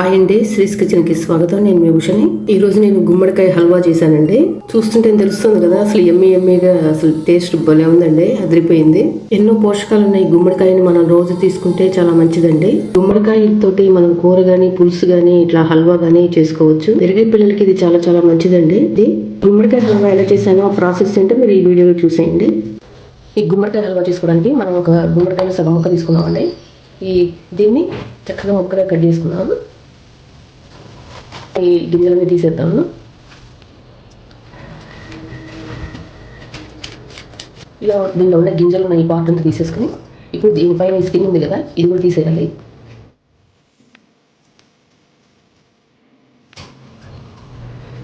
Hi అండి శ్రీస్ కిచెన్కి స్వాగతం. నేను మీ ఉషని. ఈరోజు నేను గుమ్మడికాయ హల్వా చేశానండి. చూస్తుంటే తెలుస్తుంది కదా అసలు ఎమ్మి ఎమ్మిగా అసలు టేస్ట్ భలే ఉందండి అదిరిపోయింది. ఎన్నో పోషకాలు ఉన్నాయి గుమ్మడికాయని మనం రోజు తీసుకుంటే చాలా మంచిదండి. గుమ్మడికాయతోటి మనం కూర కానీ పులుసు కానీ ఇట్లా హల్వా కానీ చేసుకోవచ్చు. పెరిగే పిల్లలకి ఇది చాలా చాలా మంచిదండి. ఇది గుమ్మడికాయ హల్వా ఎలా చేశానో ఆ ప్రాసెస్ ఏంటో మీరు ఈ వీడియోలో చూసేయండి. ఈ గుమ్మడికాయ హల్వా చేసుకోవడానికి మనం ఒక గుమ్మడికాయలు సగం ముక్క తీసుకున్నామండి ఈ దీన్ని చక్కగా ముక్కగా కట్ చేసుకున్నాము ఈ గింజలన్నీ తీసేద్దాము. ఇలా దీనిలో ఉన్న గింజలు ఉన్న ఈ పార్ట్ అంతా తీసేసుకుని ఇప్పుడు దీనిపైన స్కిన్ ఉంది కదా ఇది కూడా తీసేయాలి.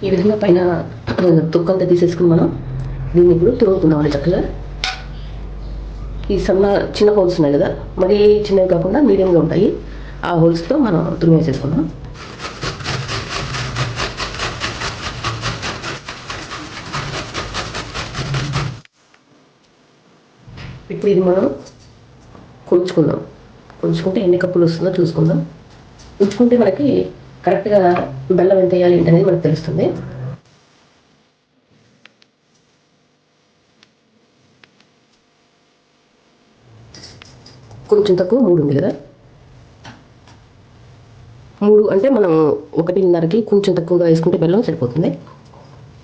ఈ విధంగా పైన తొక్కంతా తీసేసుకుని మనం దీన్ని ఇప్పుడు తురుగుకుందామండి చక్కగా. ఈ సన్న చిన్న హోల్స్ ఉన్నాయి కదా మరీ చిన్నవి కాకుండా మీడియంగా ఉంటాయి. ఆ హోల్స్తో మనం తురిమేసేసుకుందాం ఇప్పుడు ఇది మనం కొలుచుకుందాం. కొలుచుకుంటే ఎన్ని కప్పులు వస్తుందో చూసుకుందాం. ఉంచుకుంటే మనకి కరెక్ట్గా బెల్లం ఎంత వేయాలి ఏంటనేది అనేది మనకు తెలుస్తుంది. కొంచెం తక్కువ మూడు ఉంది కదా. మూడు అంటే మనం ఒకటిన్నరకి కొంచెం తక్కువగా వేసుకుంటే బెల్లం సరిపోతుంది.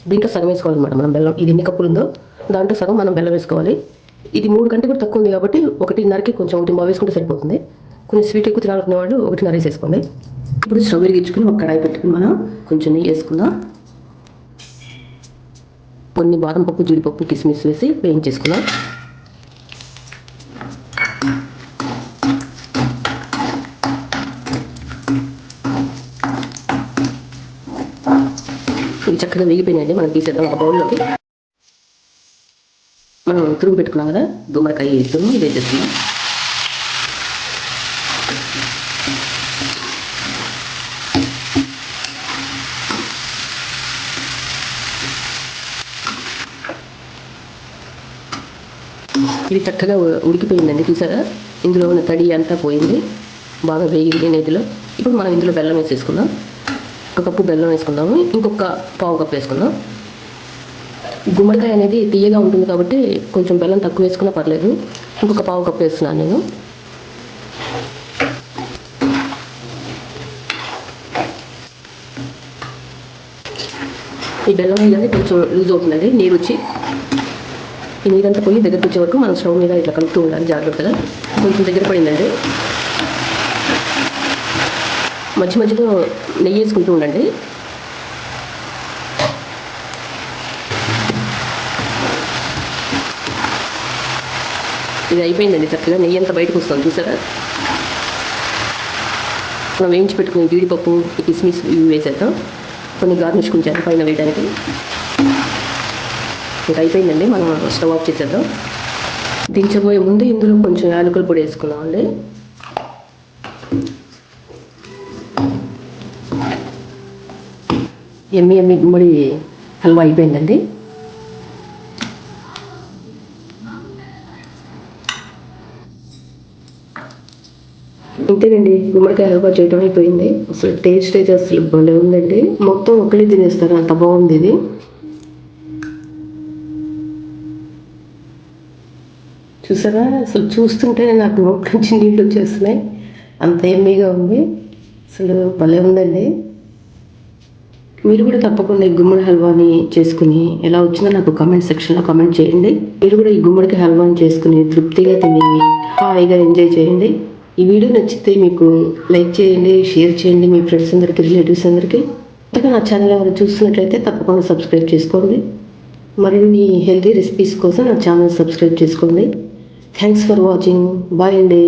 దీంట్లో సగం వేసుకోవాలన్నమాట మనం బెల్లం. ఇది ఎన్ని కప్పులు ఉందో? దాంట్లో సగం మనం బెల్లం వేసుకోవాలి. ఇది మూడు కంటే కూడా తక్కువ ఉంది కాబట్టి ఒకటిన్నరకి కొంచెం ఒకటి బాగా వేసుకుంటే సరిపోతుంది. కొంచెం స్వీట్ ఎక్కువ తినాలనుకునే వాళ్ళు ఒకటిన్నర వేసేసుకోండి. ఇప్పుడు స్టవ్ వెలిగించుకుని ఒక కడాయి పెట్టుకుని మనం కొంచెం నెయ్యి వేసుకుందాం. కొన్ని బాదం పప్పు జీడిపప్పు కిస్మిస్ వేసి వేయించేసుకుందాం. ఇవి చక్కగా వేగిపోయినాయండి మనం తీసేద్దాం ఒక బౌల్లోకి. మనం తురుగు పెట్టుకున్నాం కదా గుమ్మడికాయ ఇద్దరు ఇది వేసేస్తున్నాం ఇది చక్కగా ఉడికిపోయిందండి చూసారా? ఇందులో ఉన్న తడి అంతా పోయింది బాగా వేగింది నేతిలో. ఇప్పుడు మనం ఇందులో బెల్లం వేసేసుకుందాం. ఒక కప్పు బెల్లం వేసుకుందాము ఇంకొక పావు కప్పు వేసుకుందాం. గుమ్మడికాయ అనేది తీయగా ఉంటుంది కాబట్టి కొంచెం బెల్లం తక్కువ వేసుకున్నా పర్లేదు. ఇంకొక పావు కప్పు వేస్తున్నాను నేను. ఈ బెల్లం అనేది కొంచెం లూజ్ అవుతుందండి నీరు వచ్చి. ఈ నీరంతా పోయి దగ్గరకు వచ్చే వరకు మనం స్టవ్ మీద ఇట్లా కలుపుతూ ఉండాలి జాగ్రత్తగా. కొంచెం దగ్గర పడిందండి. మధ్య మధ్యలో నెయ్యి వేసుకుంటూ ఉండండి. ఇది అయిపోయిందండి చక్కగా నెయ్యి అంతా బయటకు వస్తుంది చూసారా? మనం వేయించి పెట్టుకుని జీడిపప్పు కిస్మిస్ ఇవి వేసేద్దాం. కొన్ని గార్నిష్ కొంచెం పైన వేయడానికి ఇంకా అయిపోయిందండి మనం స్టవ్ ఆఫ్ చేసేద్దాం. దించబోయే ముందు ఇందులో కొంచెం యాలకుల పొడి వేసుకున్నామండి ఎమ్మి ఎమ్మి గుమ్మడి హల్వా అయిపోయిందండి. ఇంతేనండి గుమ్మడికాయ హల్వా చేయటం అయిపోయింది. అసలు టేస్ట్ అయితే అసలు భలే ఉందండి. మొత్తం ఒకళ్ళే తినేస్తారు. అంత బాగుంది ఇది. చూసారా? అసలు చూస్తుంటే నాకు నోట్ నుంచి నీళ్ళు వచ్చేస్తున్నాయి. అంత ఎమ్మీగా ఉంది. అసలు భలే ఉందండి. మీరు కూడా తప్పకుండా ఈ గుమ్మడి హల్వాని చేసుకుని ఎలా వచ్చిందో నాకు కామెంట్ సెక్షన్లో కామెంట్ చేయండి. మీరు కూడా ఈ గుమ్మడికాయ హల్వాని చేసుకుని తృప్తిగా తిని హాయిగా ఎంజాయ్ చేయండి. ఈ వీడియో నచ్చితే మీకు లైక్ చేయండి షేర్ చేయండి మీ ఫ్రెండ్స్ అందరికీ రిలేటివ్స్ అందరికీ. కొత్తగా నా ఛానల్ ఎవరు చూస్తున్నట్లయితే తప్పకుండా సబ్స్క్రైబ్ చేసుకోండి. మరిన్ని హెల్తీ రెసిపీస్ కోసం నా ఛానల్ సబ్స్క్రైబ్ చేసుకోండి. థ్యాంక్స్ ఫర్ వాచింగ్ బాయ్ అండి.